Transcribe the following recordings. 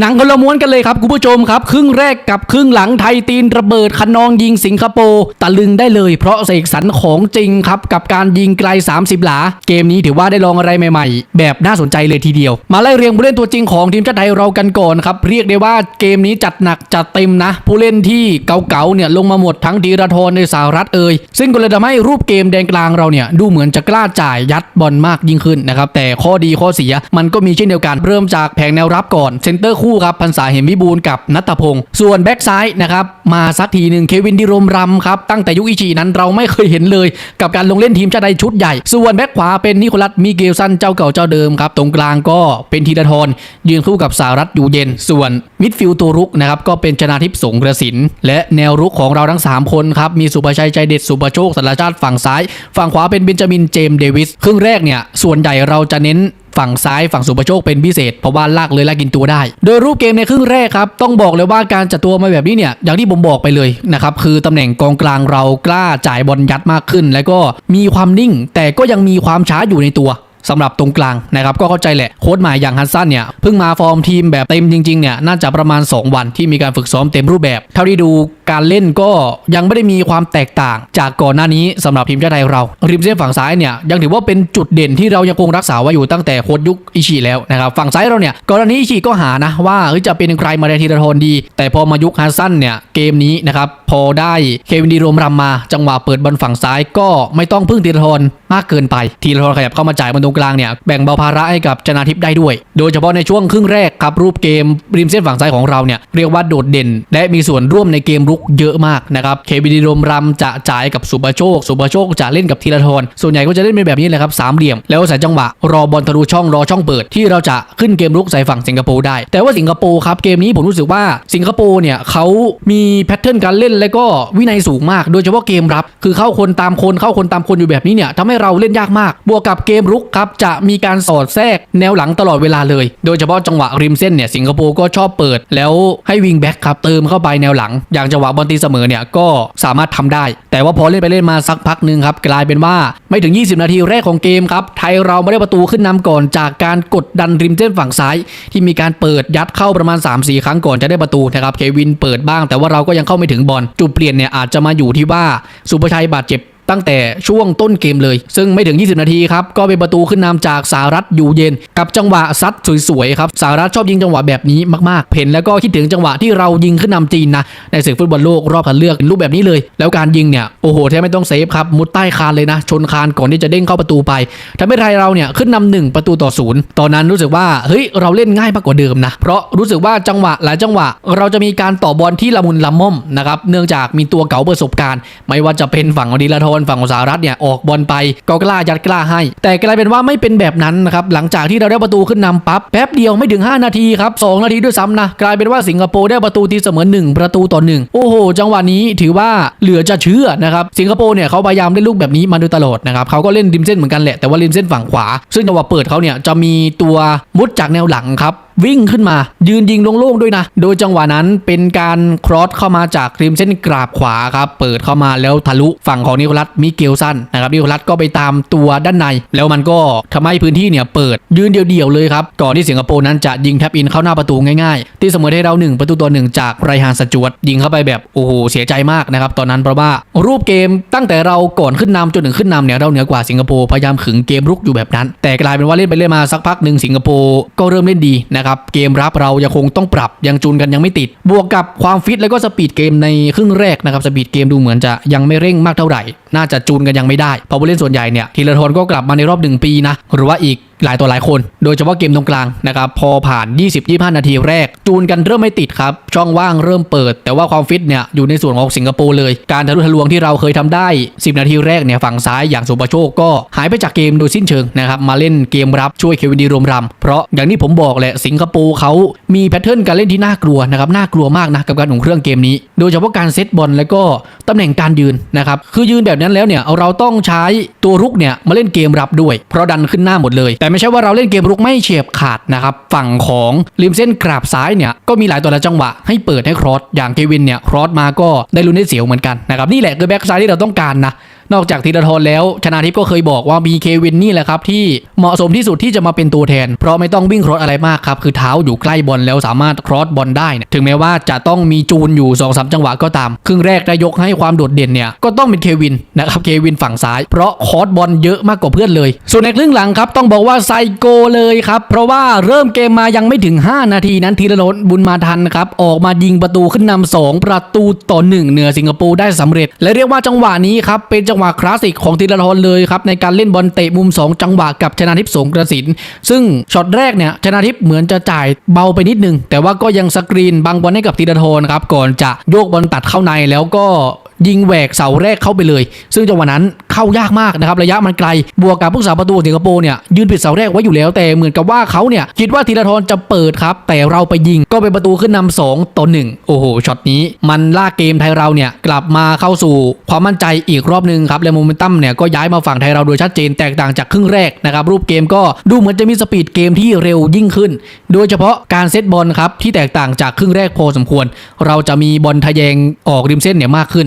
หนังคนละม้วนกันเลยครับคุณผู้ชมครับ ครึ่งแรกกับครึ่งหลังไทยตีนระเบิดคนองยิงสิงคโปร์ตะลึงได้เลยเพราะเสกสรรของจริงครับ กับการยิงไกล 30 หลา เกมนี้ถือว่าได้ลองอะไรใหม่ๆ แบบน่าสนใจเลยทีเดียว มาไล่เรียงผู้เล่นตัวจริงของทีมชาติไทยเรากันก่อนครับเรียกได้ว่าเกมนี้จัดหนักจัดเต็มนะ ผู้เล่นที่เก่าๆเนี่ยลงมาหมดทั้งธีรทรในสหรัฐเอ่ยซึ่งก็เลยทำให้รูปเกมแดนกลางเราเนี่ยดูเหมือนจะกล้าจ่ายยัดบอลมากยิ่งขึ้นนะครับแต่ข้อดีข้อเสียมันก็มีเช่นเดียวกันเริ่มจากแผงแนวรับก่อนเซนเตอร์คูครับพันษาเหมวิบูลกับนัตพงศ์ส่วนแบ็กซ้ายนะครับมาสักทีหนึ่งเควินดิรมรำครับตั้งแต่ยุคอิชินั้นเราไม่เคยเห็นเลย กับการลงเล่นทีมชาติไทยชุดใหญ่ ส่วนแบ็กขวาเป็นนิโคลัสมิเกลสันเจ้าเก่าเจ้าเดิมครับตรงกลางก็เป็นธีรทรยืนคู่กับสารัตอยู่เย็น ส่วนมิดฟิลด์ตัวรุกนะครับก็เป็นชนาทิพย์สงกระสิน และแนวรุกของเราทั้ง 3 คนครับมีสุภชัยใจเด็ดสุภโชคสารชาติฝั่งซ้าย ฝั่งขวาเป็นเบนจามินเจมส์เดวิสครึ่งแรกเนี่ยส่วนใหญ่เราจะเน้น ฝั่งซ้ายฝั่งสุภโชคเป็นพิเศษ เพราะว่าลากเลยลากกินตัวได้ โดยรูปเกมในครึ่งแรกครับต้องบอกเลยว่าการจัดตัวมาแบบนี้เนี่ยอย่างที่ผมบอกไปเลยนะครับคือตำแหน่งกองกลางเรากล้าจ่ายบอลยัดมากขึ้น แล้วก็มีความนิ่ง แต่ก็ยังมีความช้าอยู่ในตัว สำหรับตรงกลางนะครับก็เข้าใจแหละโค้ชใหม่อย่างฮันซันเนี่ยเพิ่งมาฟอร์มทีมแบบเต็มจริงๆเนี่ยน่าจะประมาณ 2 วันที่มีการฝึกซ้อมเต็มรูปแบบ เท่าที่ดูการเล่นก็ยังไม่ได้มีความแตกต่าง จากก่อนหน้านี้สำหรับทีมชาติไทยเรา ริมเส้นฝั่งซ้ายเนี่ยยังถือว่าเป็นจุดเด่นที่เรายังคงรักษาไว้อยู่ตั้งแต่โค้ชยุคอิชิแล้วนะครับฝั่งซ้ายเราเนี่ยกรณีอิชิก็หานะว่าจะเป็นใครมาแทนธีรทรดี แต่พอมายุคฮันซันเนี่ยเกมนี้นะครับพอได้เควินดีโรมรำมา จังหวะเปิดบอลฝั่งซ้ายก็ไม่ต้องพึ่งธีรทรมากเกินไปธีรทรขยับเข้ามาจ่ายบอลตรงกลางเนี่ยแบ่งเบาภาระให้กับชนาทิพย์ได้ด้วย โดยเฉพาะในช่วงครึ่งแรกครับรูปเกมริมเส้นฝั่งซ้ายของเราเนี่ยเรียกว่าโดดเด่น และมีส่วนร่วมในเกมรุกเยอะมากนะครับเควินดีรมรำจะจ่ายกับสุปโชค สุปโชคจะเล่นกับธีรทรส่วนใหญ่ก็จะเล่นเป็นแบบนี้แหละครับสามเหลี่ยมแล้วใส่จังหวะรอบอลทะลุช่องรอช่องเปิดที่เราจะขึ้นเกมรุกใส่ฝั่งสิงคโปร์ได้ แต่ว่าสิงคโปร์ครับเกมนี้ผมรู้สึกว่าสิงคโปร์เนี่ยเขามีแพทเทิร์นการเล่นและก็วินัยสูงมาก โดยเฉพาะเกมรับ คือเข้าคนตามคนเข้าคนตามคนอยู่แบบนี้เนี่ยทำให้เราเล่นยากมาก บวกกับเกมรุกครับจะมีการสอดแทรกแนวหลังตลอดเวลาเลย โดยเฉพาะจังหวะริมเส้นเนี่ยสิงคโปร์ก็ชอบเปิด แล้วให้วิงแบ็กครับเติมเข้าไปแนวหลัง อย่างจังหวะบอลตีเสมอเนี่ยก็สามารถทำได้ แต่ว่าพอเล่นไปเล่นมาสักพักหนึ่งครับกลายเป็นว่าไม่ถึง 20 นาทีแรกของเกมครับไทยเราไม่ได้ประตูขึ้นนำก่อนจากการกดดันริมเส้นฝั่งซ้าย ที่มีการเปิดยัดเข้าประมาณ 3-4 ครั้งก่อนจะได้ประตูนะครับเควินเปิดบ้าง แต่ว่าเราก็ยังเข้าไม่ถึงบอลจุดเปลี่ยนเนี่ยอาจจะมาอยู่ที่ว่าสุภชัยบาดเจ็บ ตั้งแต่ช่วงต้นเกมเลย ซึ่งไม่ถึง 20 นาทีครับ ก็เป็นประตูขึ้นนำจากสารัฐอยู่เย็น กับจังหวะซัดสวยๆครับสารัฐชอบยิงจังหวะแบบนี้มากๆเห็นแล้วก็คิดถึงจังหวะที่เรายิงขึ้นนำจีนนะในศึกฟุตบอลโลกรอบคัดเลือกรูปแบบนี้เลย แล้วการยิงเนี่ยโอ้โหแทบไม่ต้องเซฟครับมุดใต้คานเลยนะ ชนคานก่อนที่จะเด้งเข้าประตูไปทำให้ไทยเราเนี่ยขึ้นนำหนึ่งประตูต่อศูนย์ตอนนั้นรู้สึกว่าเฮ้ยเราเล่นง่ายมากกว่าเดิมนะเพราะรู้สึกว่าจังหวะหลายจังหวะ เราจะมีการต่อบอลที่ละมุนละม่อมนะครับเนื่องจากมีตัวเก๋าประสบการณ์ ไม่ว่าจะเป็นฝั่งอดีลาทรฝั่งของสหรัฐเนี่ยออกบอลไปก็กล้ายัดกล้าให้ แต่กลายเป็นว่าไม่เป็นแบบนั้นนะครับหลังจากที่เราได้ประตูขึ้นนำปั๊บแป๊บเดียวไม่ถึง 5 นาทีครับ2นาทีด้วยซ้ำนะกลายเป็นว่าสิงคโปร์ได้ประตูตีเสมอ 1 ประตูต่อหนึ่งโอ้โห จังหวะนี้ถือว่าเหลือจะเชื่อนะครับสิงคโปร์เนี่ยเขาพยายามเล่นลูกแบบนี้มาโดยตลอดนะครับเขาก็เล่นริมเส้นเหมือนกันแหละแต่ว่าริมเส้นฝั่งขวา ซึ่งจังหวะเปิดเขาเนี่ยจะมีตัวมุดจากแนวหลังครับ วิ่งขึ้นมา ยืนยิงโล่งๆด้วยนะ โดยจังหวะนั้นเป็นการครอสเข้ามาจากริมเส้นกราบขวาครับ เปิดเข้ามาแล้วทะลุฝั่งของนิโคลัสมิเกลสันนะครับนิโคลัสก็ไปตามตัวด้านใน แล้วมันก็ทำให้พื้นที่เนี่ยเปิดยืนเดี่ยวๆเลยครับ ก่อนที่สิงคโปร์นั้นจะยิงแทบอินเข้าหน้าประตูง่ายๆ ที่เสมอให้เราหนึ่งประตูต่อหนึ่งจากไรฮานสจวตยิงเข้าไปแบบโอ้โหเสียใจมากนะครับตอนนั้นเพราะว่ารูปเกมตั้งแต่เราก่อนขึ้นนำจนถึงขึ้นนำเนี่ยเราเหนือกว่าสิงคโปร์พยายามขึงเกมรุกอยู่แบบนั้น แต่กลายเป็นว่าเล่นไปเล่นมาสักพักหนึ่งสิงคโปร์ก็เริ่มเล่นดีนะครับเกมรับเรายังคงต้องปรับยังจูนกันยังไม่ติด บวกกับความฟิตแล้วก็สปีดเกมในครึ่งแรกนะครับสปีดเกมดูเหมือนจะยังไม่เร่งมากเท่าไหร่ น่าจะจูนกันยังไม่ได้เพราะผู้เล่นส่วนใหญ่เนี่ยทีละทอนก็กลับมาในรอบหนึ่งปีนะหรือว่าอีก หลายตัวหลายคน โดยเฉพาะเกมตรงกลางนะครับพอผ่าน 20-25 นาทีแรก จูนกันเริ่มไม่ติดครับ ช่องว่างเริ่มเปิด แต่ว่าความฟิตเนี่ยอยู่ในส่วนของสิงคโปร์เลย การทะลุทะลวงที่เราเคยทำได้ 10 นาทีแรกเนี่ยฝั่งซ้ายอย่างสุปโชคก็หายไปจากเกมโดยสิ้นเชิงนะครับมาเล่นเกมรับช่วยเควินดีโรมรำเพราะอย่างที่ผมบอกแหละสิงคโปร์เขามีแพทเทิร์นการเล่นที่น่ากลัวนะครับน่ากลัวมากนะกับการอุ่นเครื่องเกมนี้ โดยเฉพาะการเซตบอลแล้วก็ตำแหน่งการยืนนะครับคือยืนแบบนั้นแล้วเนี่ยเราต้องใช้ตัวรุกเนี่ยมาเล่นเกมรับด้วย เพราะดันขึ้นหน้าหมดเลยแต่ไม่ใช่ว่าเราเล่นเกมรุกไม่เฉียบขาดนะครับฝั่งของริมเส้นกราบซ้ายเนี่ยก็มีหลายตัวละจังหวะให้เปิดให้ครอสอย่างเควินเนี่ยครอสมาก็ได้ลุ้นได้เสียวเหมือนกันนะครับนี่แหละคือแบ็กซ้ายที่เราต้องการนะ นอกจากธีรทรแล้ว ชนาทิพย์ก็เคยบอกว่ามีเควินนี่แหละครับที่เหมาะสมที่สุดที่จะมาเป็นตัวแทน เพราะไม่ต้องวิ่งครอสอะไรมากครับ คือเท้าอยู่ใกล้บอลแล้วสามารถครอสบอลได้ถึงแม้ว่าจะต้องมีจูนอยู่2อสจังหวะก็ตาม ครึ่งแรกได้ยกให้ความโดดเด่นเนี่ยก็ต้องเป็นเควินนะครับเควินฝั่งซ้าย เพราะคอสบอลเยอะมากกว่าเพื่อนเลย ส่วนในครึ่งหลังครับต้องบอกว่าไซโกเลยครับเพราะว่าเริ่มเกมมายังไม่ถึง 5 นาทีนั้นธีรทรบุญมาทันครับออกมายิงประตูขึ้นนำสองประตูต่อหนึ่งเหนือสิงคโปร์ได้สำเร็จ และเรียกว่าจังหวะนี้ครับเป็นจังหวะคลาสสิกของธีรทรเลยครับในการเล่นบอลเตะมุม 2 จังหวะกับชนาทิพย์สงกระสิน ซึ่งช็อตแรกเนี่ยชนาทิพย์เหมือนจะจ่ายเบาไปนิดนึง แต่ว่าก็ยังสกรีนบังบอลให้กับธีรทรครับก่อนจะโยกบอลตัดเข้าในแล้วก็ ยิงแหวกเสาแรกเข้าไปเลย ซึ่งจังหวะนั้นเข้ายากมากนะครับระยะมันไกล บวกกับผู้สาประตูสิงคโปร์เนี่ยยืนปิดเสาแรกไว้อยู่แล้วแต่เหมือนกับว่าเขาเนี่ยคิดว่าธีรทรจะเปิดครับ แต่เราไปยิงก็เป็นประตูขึ้นนำสองต่อหนึ่งโอ้โหช็อตนี้ มันลากเกมไทยเราเนี่ยกลับมาเข้าสู่ความมั่นใจอีกรอบหนึ่งครับและโมเมนตัมเนี่ยก็ย้ายมาฝั่งไทยเราโดยชัดเจนแตกต่างจากครึ่งแรกนะครับรูปเกมก็ดูเหมือนจะมีสปีดเกมที่เร็วยิ่งขึ้น โดยเฉพาะการเซตบอลครับที่แตกต่างจากครึ่งแรกพอสมควร เราจะมีบอลทะแยงออกริมเส้นเนี่ยมากขึ้น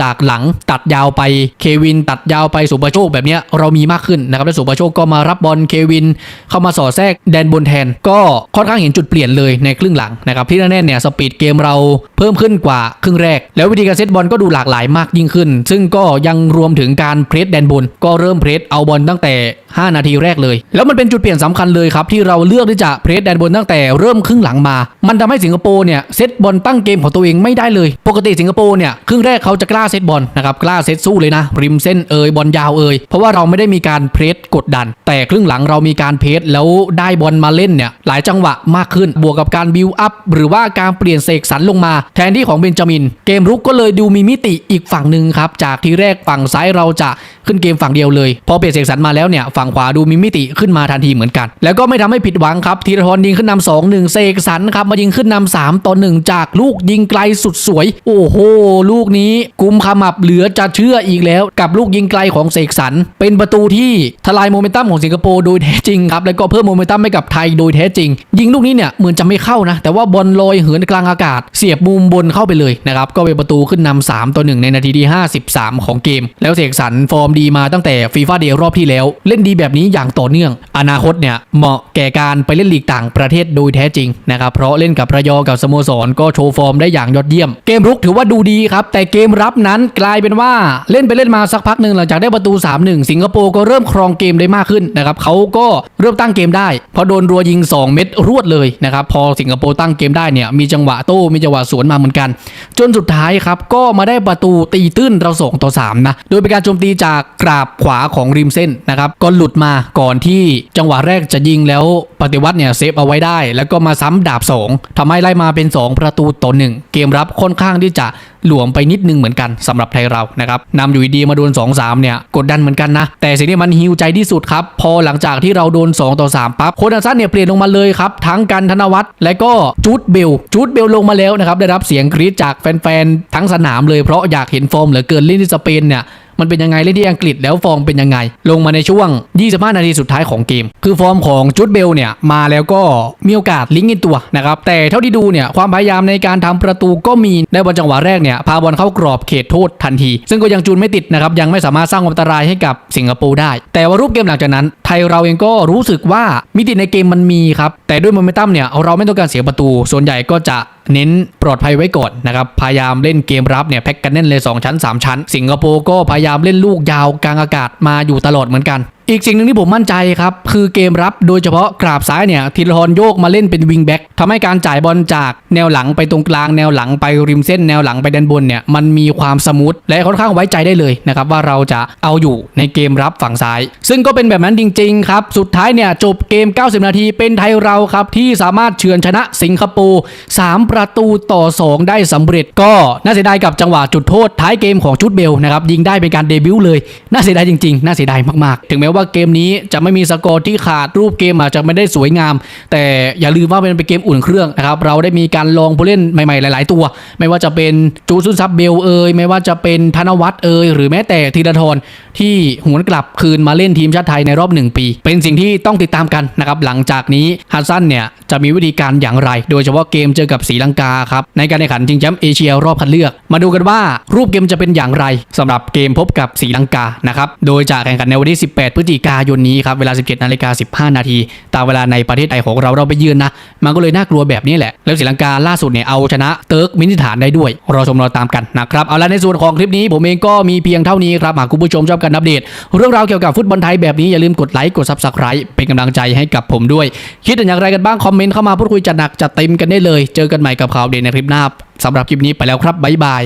จากหลังตัดยาวไปเควินตัดยาวไปสุปโชคแบบเนี้ยเรามีมากขึ้นนะครับและสุปโชคก็มารับบอลเควิน เข้ามาสอดแทรกแดนบนแทน ก็ค่อนข้างเห็นจุดเปลี่ยนเลยในครึ่งหลังนะครับที่แน่ๆเนี่ยสปีดเกมเราเพิ่มขึ้นกว่าครึ่งแรก แล้ววิธีการเซตบอลก็ดูหลากหลายมากยิ่งขึ้น ซึ่งก็ยังรวมถึงการเพรสแดนบน ก็เริ่มเพรสเอาบอลตั้งแต่ 5 นาทีแรกเลย แล้วมันเป็นจุดเปลี่ยนสำคัญเลยครับที่เราเลือกที่จะเพรสแดนบนตั้งแต่เริ่มครึ่งหลังมา มันทำให้สิงคโปร์เนี่ยเซตบอลตั้งเกมของตัวเองไม่ได้เลย ปกติสิงคโปร์เนี่ยครึ่งแรกเขาจะกล้าาเซตบอลนะครับกล้าเซตสู้เลยนะ ริมเส้นเอยบอลยาวเอยเพราะว่าเราไม่ได้มีการเพรสกดดัน แต่ครึ่งหลังเรามีการเพรสแล้วได้บอลมาเล่นเนี่ยหลายจังหวะมากขึ้นบวกกับการบิวอัพหรือว่าการเปลี่ยนเสกสรรลงมา แทนที่ของเบนจามิน เกมรุกก็เลยดูมีมิติอีกฝั่งหนึ่งครับจากที่แรกฝั่งซ้ายเราจะขึ้นเกมฝั่งเดียวเลย พอเปลี่ยนเสกสรรมาแล้วเนี่ยฝั่งขวาดูมีมิติขึ้นมาทันทีเหมือนกัน แล้วก็ไม่ทำให้ผิดหวังครับธีรทรยิงขึ้นนำสองหนึ่งเสกสรรครับมายิงขึ้นนำสามต่อหนึ่งจากลูกยิงไกลสุดสวย โอ้โห ลูกนี้กุมขมับเหลือจะเชื่ออีกแล้ว กับลูกยิงไกลของเสกสรรเป็นประตูที่ทลายโมเมนตัมของสิงคโปร์โดยแท้จริงครับแล้วก็เพิ่มโมเมนตัมให้กับไทยโดยแท้จริง ยิงลูกนี้เนี่ยเหมือนจะไม่เข้านะ แต่ว่าบอลลอยเหินกลางอากาศ เสียบมุมบนเข้าไปเลยนะครับก็เป็นประตูขึ้นนำ3ต่อ 1 ในนาทีที่ 53 ของเกม แล้วเสกสรรฟอร์มดีมาตั้งแต่ฟีฟ่าเดย์รอบที่แล้ว เล่นดีแบบนี้อย่างต่อเนื่อง อนาคตเนี่ยเหมาะแก่การไปเล่นลีกต่างประเทศโดยแท้จริงนะครับเพราะเล่นกับระยองกับสโมสรก็โชว์ฟอร์มได้อย่างยอดเยี่ยม เกมรุกถือว่าดูดีครับแต่เกมรับนั้นกลายเป็นว่าเล่นไปเล่นมาสักพักหนึ่งหลังจากได้ประตู 3-1 สิงคโปร์ก็เริ่มครองเกมได้มากขึ้นนะครับเขาก็เริ่มตั้งเกมได้พอโดนรัวยิง 2 เม็ดรวดเลยนะครับพอสิงคโปร์ตั้งเกมได้เนี่ยมีจังหวะโต้มีจังหวะสวนมาเหมือนกัน จนสุดท้ายครับก็มาได้ประตูตีตื้นเราสองต่อ3นะโดยเป็นการโจมตีจากกราบขวาของริมเส้นนะครับก็หลุดมาก่อนที่จังหวะแรกจะยิงแล้วปฏิวัติเนี่ยเซฟเอาไว้ได้ แล้วก็มาซ้ำดาบ 2ทำให้ไล่มาเป็น 2 ประตูต่อ1เกมรับค่อนข้างที่จะ หลวมไปนิดนึงเหมือนกันสำหรับไทยเรานะครับนำอยู่ดีๆมาโดน 2-3 เนี่ยกดดันเหมือนกันนะ แต่สิ่งที่มันฮิวใจที่สุดครับพอหลังจากที่เราโดน 2 ต่อ 3 ปั๊บโคดันซันเนี่ยเปลี่ยนลงมาเลยครับ ทั้งกันธนวัฒน์และก็จูดเบลจูดเบลลงมาแล้วนะครับได้รับเสียงกรี๊ดจากแฟนๆทั้งสนามเลยเพราะอยากเห็นฟอร์มเหลือเกินเล่นที่สเปนเนี่ย มันเป็นยังไงเล่นที่อังกฤษแล้วฟอร์มเป็นยังไง ลงมาในช่วง 25 นาทีสุดท้ายของเกม คือฟอร์มของจูดเบลเนี่ยมาแล้วก็มีโอกาสลิงก์อินตัวนะครับแต่เท่าที่ดูเนี่ยความพยายามในการทำประตูก็มีในบอลจังหวะแรกเนี่ยพาบอลเข้ากรอบเขตโทษทันที ซึ่งก็ยังจูนไม่ติดนะครับยังไม่สามารถสร้างอันตรายให้กับสิงคโปร์ได้ แต่ว่ารูปเกมหลังจากนั้น ไทยเราเองก็รู้สึกว่ามิติในเกมมันมีครับแต่ด้วยโมเมนตัมเนี่ยเราไม่ต้องการเสียประตู ส่วนใหญ่ก็จะเน้นปลอดภัยไว้ก่อนนะครับ พยายามเล่นเกมรับเนี่ยแพ็กกันแน่นเลย 2 ชั้น 3 ชั้น สิงคโปร์ก็พยายามเล่นลูกยาวกลางอากาศมาอยู่ตลอดเหมือนกัน อีกสิ่งหนึ่งที่ผมมั่นใจครับ คือเกมรับโดยเฉพาะกราบซ้ายเนี่ยธีรทรโยกมาเล่นเป็นวิงแบ็กทำให้การจ่ายบอลจากแนวหลังไปตรงกลางแนวหลังไปริมเส้นแนวหลังไปด้านบนเนี่ยมันมีความสมูทและค่อนข้างไว้ใจได้เลยนะครับว่าเราจะเอาอยู่ในเกมรับฝั่งซ้าย ซึ่งก็เป็นแบบนั้นจริงๆครับสุดท้ายเนี่ยจบเกม 90 นาทีเป็นไทยเราครับที่สามารถเฉือนชนะสิงคโปร์3ประตูต่อ 2 ได้สำเร็จก็น่าเสียดายกับจังหวะจุดโทษท้ายเกมของชุดเบลนะครับยิงได้เป็นการเดบิวต์เลยน่าเสียดายจริงๆน่าเสียดายมากๆ ถึงแม้ว่าว่าเกมนี้จะไม่มีสกอร์ที่ขาดรูปเกมอาจจะไม่ได้สวยงาม แต่อย่าลืมว่าเป็นเกมอุ่นเครื่องนะครับเราได้มีการลองผู้เล่นใหม่ๆหลาย ๆ ตัว ไม่ว่าจะเป็นจูซุนซับเบลเอยไม่ว่าจะเป็นธนวัฒน์เอยหรือแม้แต่ธีรทรที่หวนกลับคืนมาเล่นทีมชาติไทยในรอบหนึ่งปี เป็นสิ่งที่ต้องติดตามกันนะครับหลังจากนี้ฮัสซันเนี่ยจะมีวิธีการอย่างไร โดยเฉพาะเกมเจอกับศรีลังกาครับในการแข่งขันชิงแชมป์เอเชียรอบคัดเลือก มาดูกันว่ารูปเกมจะเป็นอย่างไรสำหรับเกมพบกับศรีลังกานะครับโดยจะแข่งขันในวันที่ 18 พฤศจิกายนนี้ครับเวลา 17นาฬิกา15 นาทีตามเวลาในประเทศไทยของเราเราไปเยือนนะ มันก็เลยน่ากลัวแบบนี้แหละ แล้วศรีลังกาล่าสุดเนี่ยเอาชนะเติร์กมินิสถานได้ด้วยรอชมรอตามกันนะครับเอาละในส่วนของคลิปนี้ผมเองก็มีเพียงเท่านี้ครับหากคุณผู้ชมชอบการอัปเดต เรื่องราวเกี่ยวกับฟุตบอลไทยแบบนี้อย่าลืมกดไลค์กด subscribe เป็นกำลังใจให้กับผมด้วย คิดอย่างไรกันบ้างคอมเมนต์เข้ามาพูดคุยจัดหนักจัดเต็มกันได้เลย เจอกันใหม่กับข่าวเด่นในคลิปหน้าสำหรับคลิปนี้ไปแล้วครับบ๊ายบาย